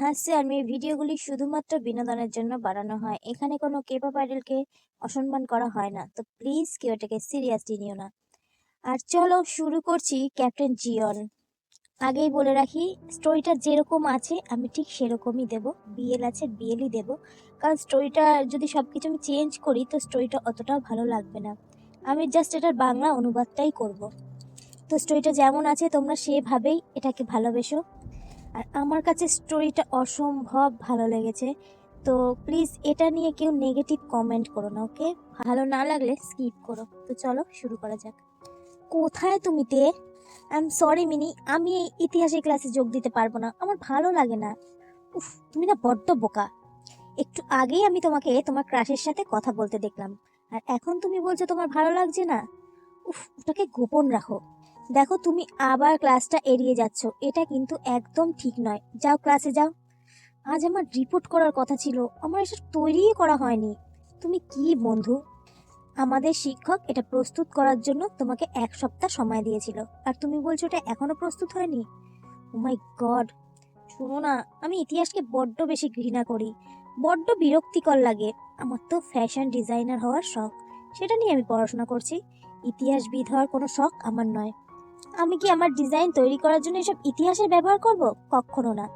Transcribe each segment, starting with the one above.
হাসছে আর মেয়ে ভিডিওগুলি শুধুমাত্র বিনোদনের জন্য বানানো হয়। এখানে কোনো কেপপ আইডলকে অসম্মান করা হয় না। তো প্লিজ কেউ এটাকে সিরিয়াসলি নিও না। আর চলো শুরু করছি ক্যাপ্টেন জিয়ন আগেই বলে রাখি স্টোরিটা যেরকম আছে, আমি ঠিক সেরকমই দেব। বিএল আছে বিএলই দেব। কারণ স্টোরিটা যদি সব কিছু আমি চেঞ্জ করি, তো স্টোরিটা অতটাও ভালো লাগবে না। আমি জাস্ট এটার বাংলা অনুবাদটাই করব। তো স্টোরিটা যেমন আছে, তোমরা সেভাবেই এটাকে ভালোবেসো। আর আমার কাছে স্টোরিটা অসম্ভব ভালো লেগেছে। তো প্লিজ এটা নিয়ে কেউ নেগেটিভ কমেন্ট করো না ওকে ভালো না লাগলে স্কিপ করো। তো চলো শুরু করা যাক। কোথায় তুমি তে? আই এম সরি মিনি, আমি এই ইতিহাসের ক্লাসে যোগ দিতে পারব না। আমার ভালো লাগে না। উফ, তুমি না বড্ড বোকা। একটু আগেই আমি তোমাকে তোমার ক্রাশের সাথে কথা বলতে দেখলাম। আর এখন তুমি বলছো তোমার ভালো লাগছে না? উফ, ওটাকে গোপন রাখো। দেখো তুমি আবার ক্লাসটা এড়িয়ে যাচ্ছ। এটা কিন্তু একদম ঠিক নয়। যাও ক্লাসে যাও। আজ আমার রিপোর্ট করার কথা ছিল। আমার এসব তৈরিই করা হয়নি। তুমি কি বন্ধু? আমাদের শিক্ষক এটা প্রস্তুত করার জন্য তোমাকে এক সপ্তাহ সময় দিয়েছিল। আর তুমি বলছো এটা এখনও প্রস্তুত হয়নি? ও মাই গড শোনো না, আমি ইতিহাসকে বড্ড বেশি ঘৃণা করি। বড্ড বিরক্তিকর লাগে। আমার তো ফ্যাশন ডিজাইনার হওয়ার শখ। সেটা নিয়ে আমি পড়াশোনা করছি। ইতিহাসবিদ হওয়ার কোনো শখ আমার নয়। আমি কি আমার ডিজাইন তৈরি করার জন্য এসব ইতিহাসের ব্যবহার করব? কখনো না।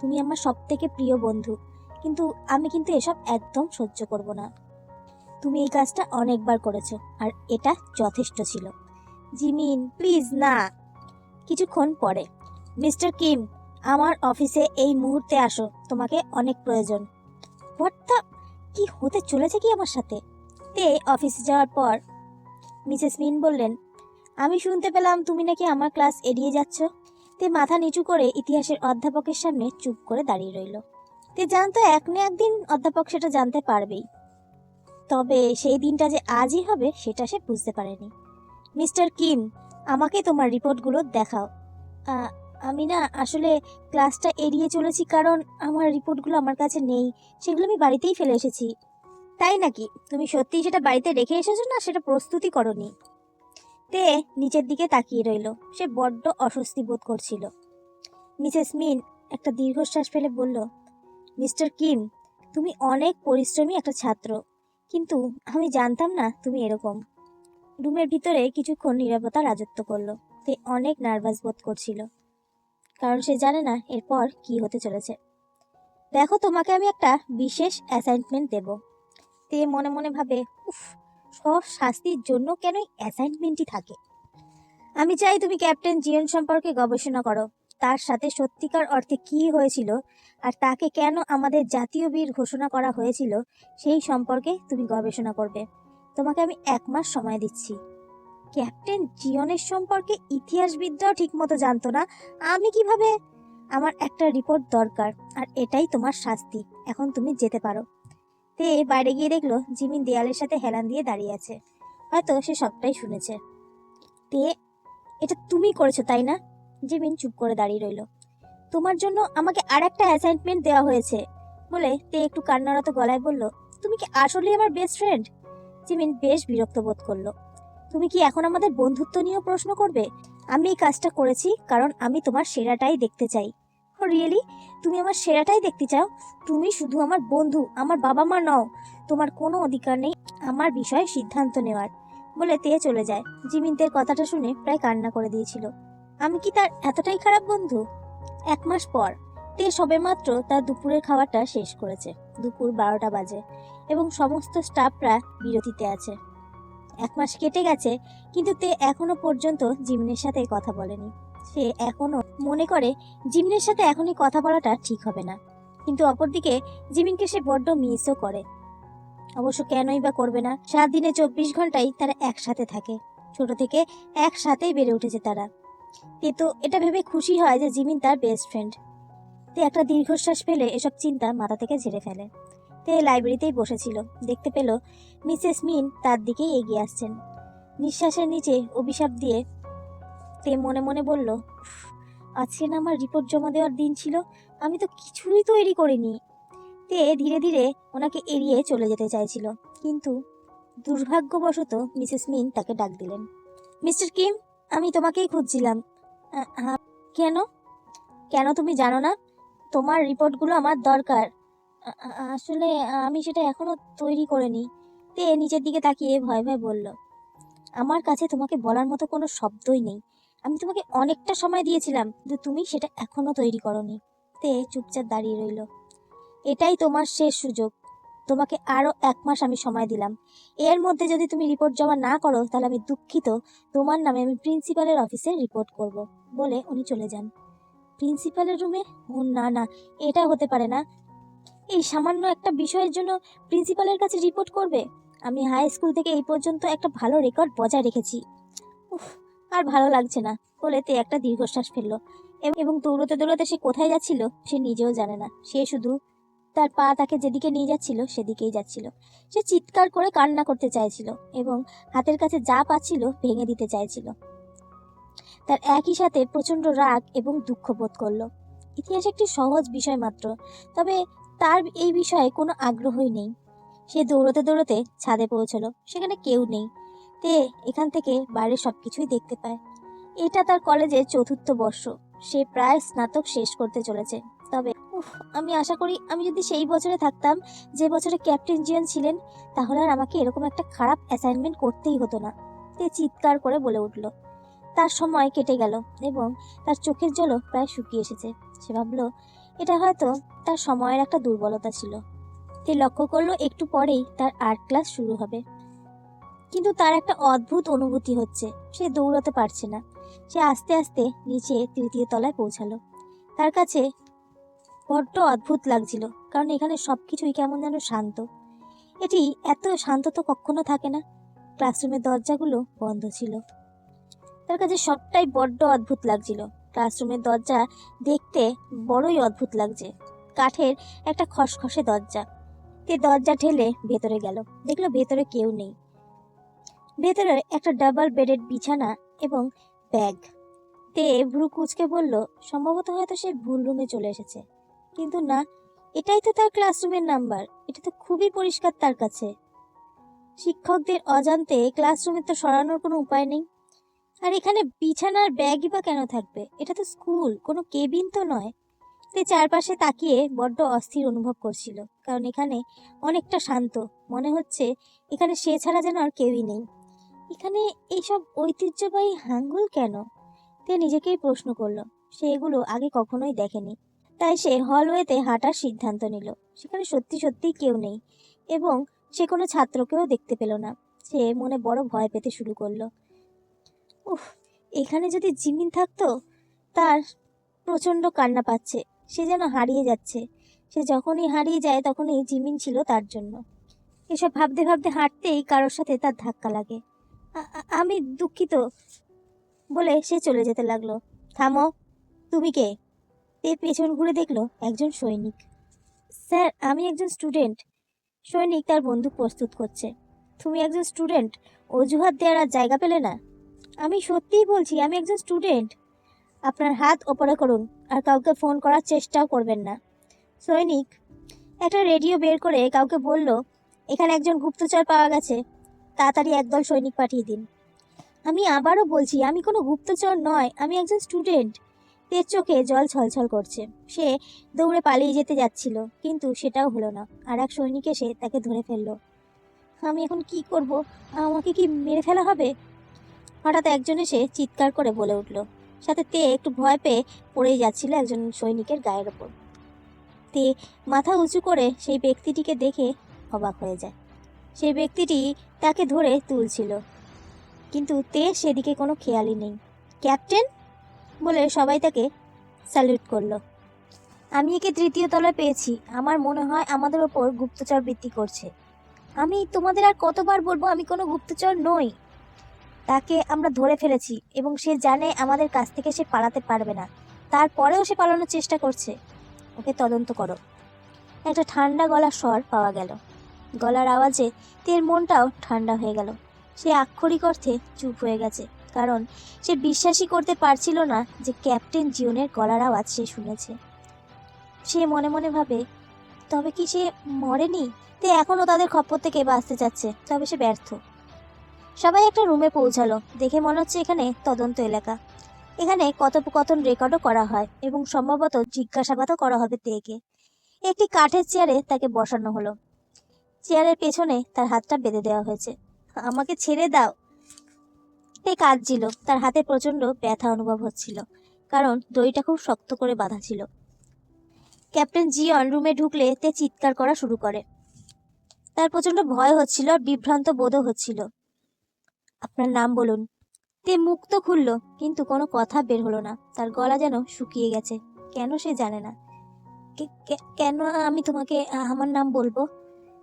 তুমি আমার সব থেকে প্রিয় বন্ধু, কিন্তু আমি কিন্তু এসব একদম সহ্য করব না। তুমি এই কাজটা অনেকবার করেছ, আর এটা যথেষ্ট ছিল। জিমিন, প্লিজ না। কিছুক্ষণ পরে, মিস্টার কিম, আমার অফিসে এই মুহূর্তে আসো, তোমাকে অনেক প্রয়োজন। হোয়াট দ্য, কি হতে চলেছে কি আমার সাথে? তে, অফিসে যাওয়ার পর। মিসেস মিন বললেন আমি শুনতে পেলাম তুমি নাকি আমার ক্লাস এড়িয়ে যাচ্ছ। তে মাথা নিচু করে ইতিহাসের অধ্যাপকের সামনে চুপ করে দাঁড়িয়ে রইল। তে জানতো এক না একদিন অধ্যাপক সেটা জানতে পারবেই। তবে সেই দিনটা যে আজই হবে সেটা সে বুঝতে পারেনি। মিস্টার কিম, আমাকে তোমার রিপোর্টগুলো দেখাও। আমি না আসলে ক্লাসটা এড়িয়ে চলেছি কারণ আমার রিপোর্টগুলো আমার কাছে নেই, সেগুলো আমি বাড়িতেই ফেলে এসেছি। তাই নাকি? তুমি সত্যিই সেটা বাড়িতে রেখে এসেছ না সেটা প্রস্তুতি করনি? তে নিচের দিকে তাকিয়ে রইল। সে বড্ড অস্বস্তি বোধ করছিল। মিসেস মিন একটা দীর্ঘশ্বাস ফেলে বলল, মিস্টার কিম, তুমি অনেক পরিশ্রমী একটা ছাত্র, কিন্তু আমি জানতাম না তুমি এরকম। রুমের ভিতরে কিছুক্ষণ নিরাপত্তা রাজত্ব করল। তে অনেক নার্ভাস বোধ করছিল, কারণ সে জানে না এরপর কি হতে চলেছে। দেখো, তোমাকে আমি একটা বিশেষ অ্যাসাইনমেন্ট দেব। তে মনে মনে ভাবে, উফ সব শাস্তির জন্য কেন অ্যাসাইনমেন্টই থাকে? আমি চাই তুমি ক্যাপ্টেন জিয়ন সম্পর্কে গবেষণা করো। তার সাথে সত্যিকার অর্থে কি হয়েছিল আর তাকে কেন আমাদের জাতীয় বীর ঘোষণা করা হয়েছিল সেই সম্পর্কে তুমি গবেষণা করবে। তোমাকে আমি এক মাস সময় দিচ্ছি। ক্যাপ্টেন জিয়নের সম্পর্কে ইতিহাসবিদরাও ঠিকমতো জানতো না। আমি কীভাবে? আমার একটা রিপোর্ট দরকার আর এটাই তোমার শাস্তি। এখন তুমি যেতে পারো। তে বাইরে গিয়ে দেখল জিমিন দেয়ালের সাথে হেলান দিয়ে দাঁড়িয়ে আছে। হয়তো সে সবটাই শুনেছে। তে, এটা তুমি করেছ, তাই না? জিমিন চুপ করে দাঁড়িয়ে রইল। তোমার জন্য আমাকে আর একটা অ্যাসাইনমেন্ট দেওয়া হয়েছে। বলে তে একটু কান্নারত গলায় বলল, তুমি কি আসলেই আমার বেস্ট ফ্রেন্ড জিমিন বেশ বিরক্ত বোধ করল। তুমি কি এখন আমাদের বন্ধুত্ব নিয়েও প্রশ্ন করবে? আমি এই কাজটা করেছি কারণ আমি তোমার সেরাটাই দেখতে চাই। রিয়েলি? তুমি আমার সেরাটাই দেখতে চাও? তুমি শুধু আমার বন্ধু, আমার বাবা মা নও। তোমার কোনো অধিকার নেই আমার বিষয়ে সিদ্ধান্ত নেওয়ার। বলে তে চলে যায়। জিমিনতের কথাটা শুনে প্রায় কান্না করে দিয়েছিল। আমি কি তার এতটাই খারাপ বন্ধু? এক মাস পর তে সবেমাত্র তার দুপুরের খাবারটা শেষ করেছে। দুপুর বারোটা বাজে এবং সমস্ত স্টাফরা বিরতিতে আছে। এক মাস কেটে গেছে, কিন্তু তে এখনও পর্যন্ত জিমিনের সাথে কথা বলেনি। সে এখনও মনে করে জিমিনের সাথে এখনই কথা বলাটা ঠিক হবে না। কিন্তু অপরদিকে জিমিনকে সে বড্ড মিসও করে। অবশ্য কেনই বা করবে না সাত দিনে চব্বিশ ঘন্টাই তারা একসাথে থাকে। ছোট থেকে একসাথেই বেড়ে উঠেছে তারা। তে তো এটা ভেবে খুশি হয় যে জিমিন তার বেস্ট ফ্রেন্ড তে একটা দীর্ঘশ্বাস ফেলে এসব চিন্তা মাথা থেকে ঝেড়ে ফেলে। তে লাইব্রেরিতেই বসেছিল। দেখতে পেল মিসেস মিন তার দিকেই এগিয়ে আসছেন। নিঃশ্বাসের নিচে অভিশাপ দিয়ে তে মনে মনে বলল "উফ, আজকে না আমার রিপোর্ট জমা দেওয়ার দিন ছিল আমি তো কিছুই তৈরি করিনি। তে ধীরে ধীরে ওনাকে এড়িয়ে চলে যেতে চাইছিল। কিন্তু দুর্ভাগ্যবশত মিসেস মিন তাকে ডাক দিলেন মিস্টার কিম আমি তোমাকেই খুঁজছিলাম। "আ- আ- কেন? কেন তুমি জানো না? তোমার রিপোর্টগুলো আমার দরকার। আসলে আমি সেটা এখনও তৈরি করিনি। তে নিচের দিকে তাকিয়ে ভয় ভয় বলল আমার কাছে তোমাকে বলার মতো কোনো শব্দই নেই। আমি তোমাকে অনেকটা সময় দিয়েছিলাম, কিন্তু তুমি সেটা এখনও তৈরি করনি। তে চুপচাপ দাঁড়িয়ে রইল। এটাই তোমার শেষ সুযোগ। তোমাকে আরও এক মাস আমি সময় দিলাম। এর মধ্যে যদি তুমি রিপোর্ট জমা না করো, তাহলে আমি দুঃখিত। তোমার নামে আমি প্রিন্সিপালের অফিসে রিপোর্ট করব, বলে উনি চলে যান। প্রিন্সিপালের রুমে? ও না না, এটা হতে পারে না। এই সামান্য একটা বিষয়ের জন্য প্রিন্সিপালের কাছে রিপোর্ট করবে? আমি হাই স্কুল থেকে এই পর্যন্ত একটা ভালো রেকর্ড বজায় রেখেছি। উফ আর ভালো লাগছে না। বলে তে একটা দীর্ঘশ্বাস ফেলল। এবং দৌড়তে দৌড়তে সে কোথায় যাচ্ছিল, সে নিজেও জানে না। সে শুধু তার পা তাকে যেদিকে নিয়ে যাচ্ছিল, সেদিকেই যাচ্ছিল। সে চিৎকার করে কান্না করতে চাইছিল এবং হাতের কাছে যা পাচ্ছিল ভেঙে দিতে চাইছিল। তার একই সাথে প্রচণ্ড রাগ এবং দুঃখ বোধ করল। ইতিহাস একটি সহজ বিষয় মাত্র, তবে তার এই বিষয়ে কোনো আগ্রহই নেই। সে দৌড়তে দৌড়তে ছাদে পৌঁছলো। সেখানে কেউ নেই। তে এখান থেকে বাইরের সব কিছুই দেখতে পায়। এটা তার কলেজের চতুর্থ বর্ষ। সে প্রায় স্নাতক শেষ করতে চলেছে। তবে, উফ, আমি আশা করি আমি যদি সেই বছরে থাকতাম, যে বছরে ক্যাপ্টেন জিয়ন ছিলেন, তাহলে আর আমাকে এরকম একটা খারাপ অ্যাসাইনমেন্ট করতেই হতো না। তে চিৎকার করে বলে উঠল। তার সময় কেটে গেল এবং তার চোখের জলও প্রায় শুকিয়ে এসেছে। সে ভাবলো, এটা হয়তো তার সময়ের একটা দুর্বলতা ছিল। সে লক্ষ্য করল, একটু পরেই তার আর্ট ক্লাস শুরু হবে। কিন্তু তার একটা অদ্ভুত অনুভূতি হচ্ছে। সে দৌড়াতে পারছে না। সে আস্তে আস্তে নিচে তৃতীয় তলায় পৌঁছালো। তার কাছে বড্ড অদ্ভুত লাগছিল, কারণ এখানে সব কিছুই কেমন যেন শান্ত। এটি এত শান্ত তো কখনো থাকে না। ক্লাসরুমের দরজাগুলো বন্ধ ছিল। তার কাছে সবটাই বড্ড অদ্ভুত লাগছিল। ক্লাসরুমের দরজা দেখতে বড়ই অদ্ভুত লাগছে। কাঠের একটা খসখসে দরজা। তে দরজা ঠেলে ভেতরে গেল। দেখল ভেতরে কেউ নেই। ভেতরে একটা ডাবল বেডেড বিছানা এবং ব্যাগ তে ভ্রু কুচকে বলল, সম্ভবত হয়তো সে ভুল রুমে চলে এসেছে। কিন্তু না, এটাই তো তার ক্লাসরুমের নাম্বার এটা তো খুবই পরিষ্কার তার কাছে। শিক্ষকদের অজান্তে ক্লাসরুমে তো সরানোর কোনো উপায় নেই। আর এখানে বিছানার ব্যাগই বা কেন থাকবে? এটা তো স্কুল কোনো কেবিন তো নয়। তে চারপাশে তাকিয়ে বড্ড অস্থির অনুভব করছিল, কারণ এখানে অনেকটা শান্ত। মনে হচ্ছে এখানে সে ছাড়া যেন আর কেউই নেই। এখানে এইসব ঐতিহ্যবাহী হাঙ্গুল কেন? তে নিজেকেই প্রশ্ন করল। সে এগুলো আগে কখনোই দেখেনি। তাই সে হলওয়েতে হাঁটার সিদ্ধান্ত নিল। সেখানে সত্যি সত্যিই কেউ নেই এবং সে কোনো ছাত্রকেও দেখতে পেল না। সে মনে বড় ভয় পেতে শুরু করল। উফ, এখানে যদি জিমিন থাকতো, তার প্রচণ্ড কান্না পাচ্ছে। সে যেন হারিয়ে যাচ্ছে। সে যখনই হারিয়ে যায়, তখনই জিমিন ছিল তার জন্য। এসব ভাবতে ভাবতে হাঁটতেই কারোর সাথে তার ধাক্কা লাগে। আমি দুঃখিত বলে সে চলে যেতে লাগল। থামো, তুমি কে? তে পেছন ঘুরে দেখল একজন সৈনিক। স্যার, আমি একজন স্টুডেন্ট। সৈনিক তার বন্দুক প্রস্তুত করছে। তুমি একজন স্টুডেন্ট, অজুহাত দেওয়ার আর জায়গা পেলে না। আমি সত্যিই বলছি, আমি একজন স্টুডেন্ট। আপনার হাত ওপরে করুন, আর কাউকে ফোন করার চেষ্টাও করবেন না। সৈনিক একটা রেডিও বের করে কাউকে বলল, এখানে একজন গুপ্তচর পাওয়া গেছে। তাড়াতাড়ি একদল সৈনিক পাঠিয়ে দিন। আমি আবারও বলছি, আমি কোনো গুপ্তচর নয়, আমি একজন স্টুডেন্ট। তের চোখে জল ছলছল করছে। সে দৌড়ে পালিয়ে যেতে যাচ্ছিল, কিন্তু সেটাও হলো না, আর এক সৈনিক এসে তাকে ধরে ফেলল। আমি এখন কি করব? আমাকে কি মেরে ফেলা হবে? হঠাৎ একজন এসে চিৎকার করে বলে উঠল। সাথে তে একটু ভয় পেয়ে পড়েই যাচ্ছিল একজন সৈনিকের গায়ের ওপর। তে মাথা উঁচু করে সেই ব্যক্তিটিকে দেখে অবাক হয়ে যায়। সেই ব্যক্তিটি তাকে ধরে তুলছিল। কিন্তু তে সেদিকে কোনো খেয়ালই নেই। ক্যাপ্টেন? বলে সবাই তাকে স্যালুট করল। আমি একে তৃতীয় তলায় পেয়েছি। আমার মনে হয় আমাদের ওপর গুপ্তচর বৃত্তি করছে। আমি তোমাদের আর কতবার বলব আমি কোনো গুপ্তচর নই। তাকে আমরা ধরে ফেলেছি এবং সে জানে আমাদের কাছ থেকে সে পালাতে পারবে না। তারপরেও সে পালানোর চেষ্টা করছে। ওকে তদন্ত করো। একটা ঠান্ডা গলার স্বর পাওয়া গেল। গলার আওয়াজে তের মনটাও ঠান্ডা হয়ে গেল। সে আক্ষরিক অর্থে চুপ হয়ে গেছে, কারণ সে বিশ্বাসই করতে পারছিল না যে ক্যাপ্টেন জিওনের গলার আওয়াজ সে শুনেছে। সে মনে মনে ভাবে, তবে কি সে মরেনি? তে এখনও তাদের খপ্পর থেকে বাঁচতে চাচ্ছে, তবে সে ব্যর্থ। সবাই একটা রুমে পৌঁছালো, দেখে মনে হচ্ছে এখানে তদন্ত এলাকা। এখানে কথোপকথন রেকর্ডও করা হয় এবং সম্ভবত জিজ্ঞাসাবাদও করা হবে তেকে। একটি কাঠের চেয়ারে তাকে বসানো হলো। চেয়ারের পেছনে তার হাতটা বেঁধে দেওয়া হয়েছে। আমাকে ছেড়ে দাও। তে কাঁদছিল। তার হাতে প্রচণ্ড ব্যথা অনুভব হচ্ছিল, কারণ দড়িটা খুব শক্ত করে বাঁধা ছিল। ক্যাপ্টেন জিয়ন রুমে ঢুকলে তে চিৎকার করা শুরু করে। তার প্রচণ্ড ভয় হচ্ছিল আর বিভ্রান্ত বোধও হচ্ছিল। আপনার নাম বলুন। তে মুখ তো খুলল, কিন্তু কোনো কথা বের হলো না। তার গলা যেন শুকিয়ে গেছে। কেন সে জানে না। কেন আমি তোমাকে আমার নাম বলব?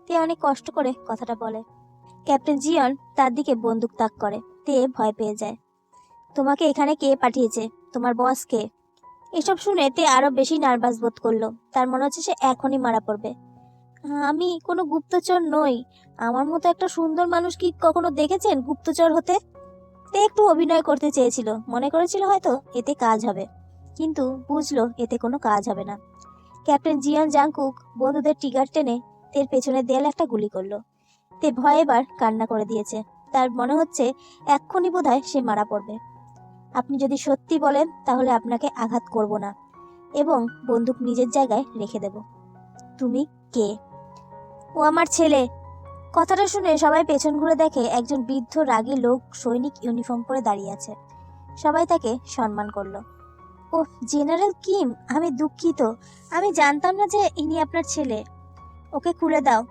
তে অনেক কষ্ট করে কথাটা বলে। ক্যাপ্টেন জিয়ন তার দিকে বন্দুক তাক করে, তে ভয় পেয়ে যায়। তোমাকে এখানে কে পাঠিয়েছে? তোমার বস কে? এসব শুনে তে আরও বেশি নার্ভাস বোধ করল। তার মনে হচ্ছে সে এখনই মারা পড়বে। আমি কোনো গুপ্তচর নই। আমার মতো একটা সুন্দর মানুষ কি কখনো দেখেছেন গুপ্তচর হতে? তে একটু অভিনয় করতে চেয়েছিল। মনে করেছিল হয়তো এতে কাজ হবে। কিন্তু বুঝলো এতে কোনো কাজ হবে না। ক্যাপ্টেন জিয়ান জাংকুক বন্ধুদের টিগার টেনে তের পেছনে দেয়াল একটা গুলি করল। তে ভয়ে এবার কান্না করে দিয়েছে। তার মনে হচ্ছে এক্ষুনি বোধহয় সে মারা পড়বে। আপনি যদি সত্যি বলেন, তাহলে আপনাকে আঘাত করব না। এবং বন্দুক নিজের জায়গায় রেখে দেব। তুমি কে? ও আমার ছেলে। কথাটা শুনে সবাই পেছন ঘুরে দেখে একজন বৃদ্ধ রাগী লোক সৈনিক ইউনিফর্ম পরে দাঁড়িয়ে আছে। সবাই তাকে সম্মান করল। ও জেনারেল কিম, আমি দুঃখিত। আমি জানতাম না যে ইনি আপনার ছেলে। ওকে খুলে দাও।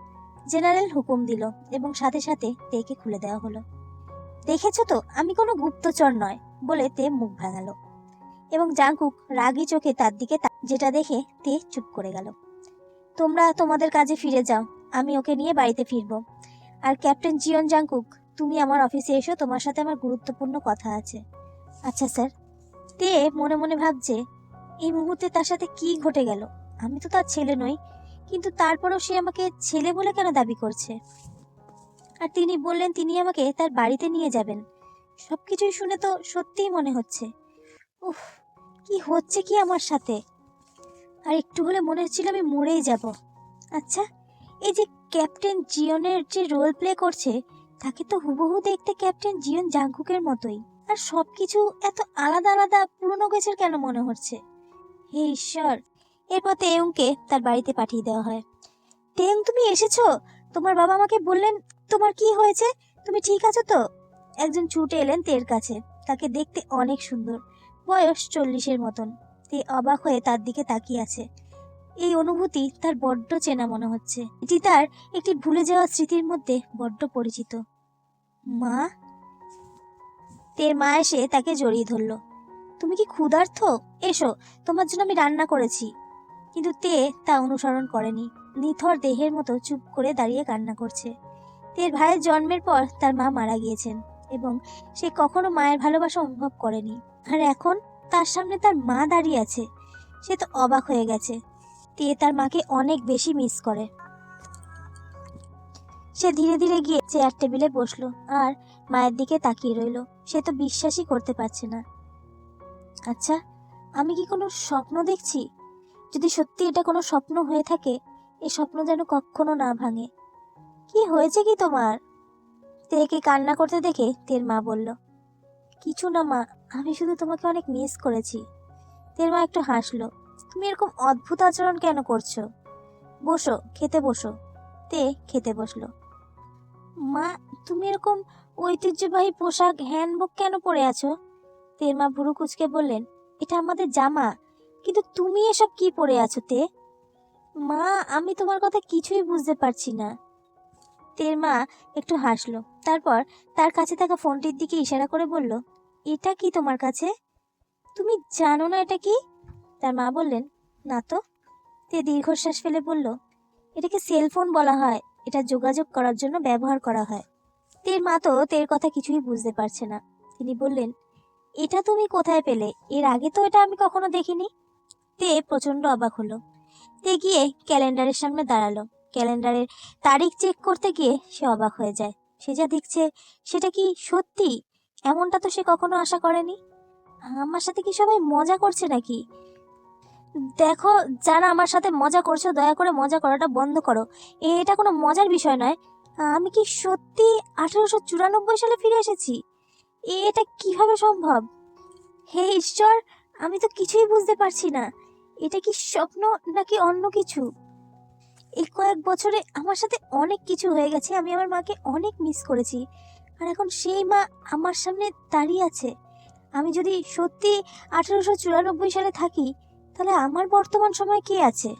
জেনারেল হুকুম দিল এবং সাথে সাথে তেকে খুলে দেওয়া হলো। দেখেছ তো, আমি কোনো গুপ্তচর নয় বলে তে মুখ ভাঙালো। এবং জাংকুক রাগী চোখে তার দিকে যেটা দেখে তে চুপ করে গেল। তোমরা তোমাদের কাজে ফিরে যাও, আমি ওকে নিয়ে বাড়িতে ফিরবো। আর ক্যাপ্টেন জিয়ন জাংকুক তুমি আমার অফিসে এসো, তোমার সাথে আমার গুরুত্বপূর্ণ কথা আছে। আচ্ছা স্যার। তে মনে মনে ভাবছে, এই মুহূর্তে তার সাথে কি ঘটে গেল? আমি তো তার ছেলে নই কিন্তু তারপরও সে আমাকে ছেলে বলে কেন দাবি করছে? আর তিনি বললেন, তিনি আমাকে তার বাড়িতে নিয়ে যাবেন। সবকিছুই শুনে তো সত্যিই মনে হচ্ছে। উফ, কি হচ্ছে কি আমার সাথে? আর একটু হলে মনে হচ্ছিল আমি মরেই যাব। আচ্ছা এই যে ক্যাপ্টেন জিয়নের যে রোল প্লে করছে, তাকে তো হুবহু দেখতে ক্যাপ্টেন জিয়ন জাংকুকের মতোই। আর সবকিছু এত আলাদা আলাদা পুরনো গেছের কেন মনে হচ্ছে? হে ঈশ্বর এরপর তেয়ংকে তার বাড়িতে পাঠিয়ে দেওয়া হয়। তেয়ং, তুমি এসেছ? তোমার বাবা আমাকে বললেন, তোমার কি হয়েছে? তুমি ঠিক আছো তো? একজন ছুটে এলেন তের কাছে। তাকে দেখতে অনেক সুন্দর। বয়স চল্লিশের মতন। তে অবাক হয়ে তার দিকে তাকিয়ে আছে। এই অনুভূতি তার বড্ড চেনা মনে হচ্ছে। এটি তার একটি ভুলে যাওয়া স্মৃতির মধ্যে বড্ড পরিচিত। মা? তের মা এসে তাকে জড়িয়ে ধরলো। তুমি কি ক্ষুধার্থ এসো, তোমার জন্য আমি রান্না করেছি। কিন্তু তে তা অনুসরণ করেনি। নিথর দেহের মতো চুপ করে দাঁড়িয়ে কান্না করছে। তের ভাইয়ের জন্মের পর তার মা মারা গিয়েছেন এবং সে কখনো মায়ের ভালোবাসা অনুভব করেনি। আর এখন তার সামনে তার মা দাঁড়িয়ে আছে। সে তো অবাক হয়ে গেছে। তে তার মাকে অনেক বেশি মিস করে। সে ধীরে ধীরে গিয়ে চেয়ার টেবিলে বসল আর মায়ের দিকে তাকিয়ে রইল। সে তো বিশ্বাসই করতে পারছে না। আচ্ছা আমি কি কোনো স্বপ্ন দেখছি? যদি সত্যি এটা কোনো স্বপ্ন হয়ে থাকে এই স্বপ্ন যেন কখনো না ভাঙে। কি হয়েছে কি তোমার? তেকে কান্না করতে দেখে তের মা বলল, কিছু না মা, আমি শুধু তোমাকে অনেক মিস করেছি। তের মা একটু হাসলো, তুমি এরকম অদ্ভুত আচরণ কেন করছ? বসো, খেতে বসো। তে খেতে বসল, মা, তুমি এরকম ঐতিহ্যবাহী পোশাক, হ্যান্ডবুক কেন পরে আছো? তের মা ভুরু কুচকে বললেন, এটা আমাদের জামা কিন্তু তুমি এসব কি পড়ে আছো তে? মা, আমি তোমার কথা কিছুই বুঝতে পারছি না। তের মা একটু হাসলো, তারপর তার কাছে থাকা ফোনটির দিকে ইশারা করে বলল, এটা কি তোমার কাছে? তুমি জানো না এটা কি? তার মা বললেন, না তো। তে দীর্ঘশ্বাস ফেলে বলল, এটাকে সেলফোন বলা হয়। এটা যোগাযোগ করার জন্য ব্যবহার করা হয়। তের মা তো তের কথা কিছুই বুঝতে পারছে না। তিনি বললেন, এটা তুমি কোথায় পেলে? এর আগে তো এটা আমি কখনো দেখিনি। তে প্রচণ্ড অবাক হলো। তে গিয়ে ক্যালেন্ডারের সামনে দাঁড়াল। ক্যালেন্ডারের তারিখ চেক করতে গিয়ে সে অবাক হয়ে যায়। সে যা দেখছে, সেটা কি সত্যি? এমনটা তো সে কখনো আশা করেনি। আমার সাথে কি সবাই মজা করছে নাকি? দেখো, যারা আমার সাথে মজা করছ, দয়া করে মজা করাটা বন্ধ করো। এটা কোনো মজার বিষয় নয়। আমি কি সত্যি আঠারোশো চুরানব্বই সালে ফিরে এসেছি? এটা কীভাবে সম্ভব? হে ঈশ্বর, আমি তো কিছুই বুঝতে পারছি না। এটা কি স্বপ্ন নাকি অন্য কিছু? এই কয়েক বছরে আমার সাথে অনেক কিছু হয়ে গেছে, আমি আমার মাকে অনেক মিস করেছি। আর এখন সেই মা আমার সামনে দাঁড়িয়ে আছে। আমি যদি সত্যি আঠারোশো চুরানব্বই সালে থাকি, তাহলে আমার বর্তমান সময় কি আছে?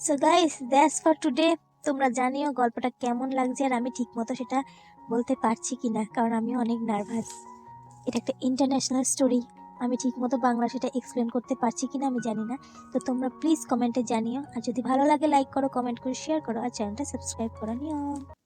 So guys that's for today তোমরা জানিও গল্পটা কেমন লাগছে আর আমি ঠিকমতো সেটা বলতে পারছি কি না কারণ আমি অনেক নার্ভাস এটা একটা ইন্টারন্যাশনাল স্টোরি আমি ঠিকমতো বাংলা সেটা এক্সপ্লেন করতে পারছি কিনা আমি জানি না। তো তোমরা প্লিজ কমেন্টে জানিও। আর যদি ভালো লাগে লাইক করো কমেন্ট করে শেয়ার করো, আর চ্যানেলটা সাবস্ক্রাইব করে, নিও।